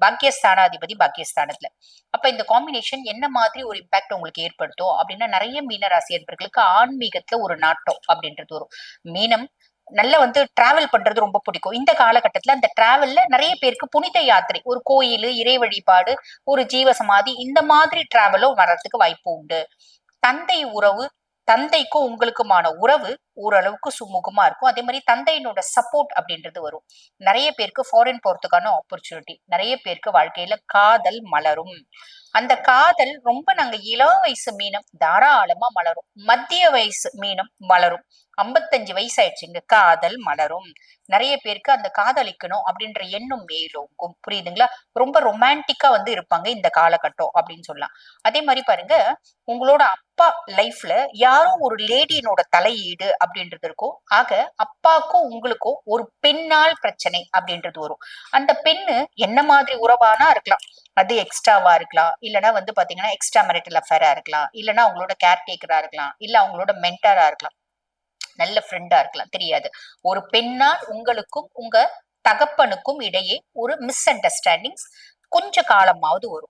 பாக்கியஸ்தானாதிபதி பாக்கியஸ்தானத்துல அப்ப இந்த காம்பினேஷன் என்ன மாதிரி ஒரு இம்பாக்ட் உங்களுக்கு ஏற்படுத்தும்? அப்படின்னா நிறைய மீன ராசி என்பர்களுக்கு ஆன்மீகத்துல ஒரு நாட்டம் அப்படின்றது வரும். மீனம் நல்ல வந்து டிராவல் பண்றது ரொம்ப பிடிக்கும். இந்த காலகட்டத்துல அந்த டிராவல்ல நிறைய பேருக்கு புனித யாத்திரை ஒரு கோயில் இறை வழிபாடு ஒரு ஜீவ சமாதி இந்த மாதிரி டிராவலும் வர்றதுக்கு வாய்ப்பு உண்டு. தந்தை உறவு தந்தைக்கும் உங்களுக்குமான உறவு ஓரளவுக்கு சுமூகமா இருக்கும். அதே மாதிரி தந்தையினோட சப்போர்ட் அப்படின்றது வரும். நிறைய பேருக்கு ஃபாரின் போறதுக்கான ஆப்பர்ச்சுனிட்டி நிறைய பேருக்கு வாழ்க்கையில காதல் மலரும். அந்த காதல் ரொம்ப நாங்க இளம் வயசு மீனம் தாராளமா மலரும். மத்திய வயசு மீனம் மலரும். ஐம்பத்தஞ்சு வயசு ஆயிடுச்சுங்க காதல் மலரும். நிறைய பேருக்கு அந்த காதலிக்கணும் அப்படின்ற எண்ணம் மேலோங்கும். புரியுதுங்களா? ரொம்ப ரொமான்டிக்கா வந்து இருப்பாங்க இந்த காலகட்டம் அப்படின்னு சொல்லலாம். அதே மாதிரி பாருங்க உங்களோட அப்பா லைஃப்ல யாரும் ஒரு லேடியினோட தலையீடு அப்படின்றது இருக்கும். ஆக அப்பாக்கும் உங்களுக்கும் ஒரு பெண்ணால் பிரச்சனை அப்படின்றது வரும். அந்த பெண்ணு என்ன மாதிரி உறவானா இருக்கலாம். அது எக்ஸ்ட்ராவா இருக்கலாம். இல்லைன்னா வந்து பாத்தீங்கன்னா எக்ஸ்ட்ரா மெரிட்டல் அஃபேரா இருக்கலாம். இல்லைன்னா அவங்களோட கேர் டேக்கரா இருக்கலாம். இல்ல அவங்களோட மென்டரா இருக்கலாம். நல்ல ஃப்ரெண்டா இருக்கலாம். தெரியாது. ஒரு பெண்ணால் உங்களுக்கும் உங்க தகப்பனுக்கும் இடையே ஒரு மிஸ் அண்டர்ஸ்டாண்டிங்ஸ் கொஞ்ச காலமாவது வரும்.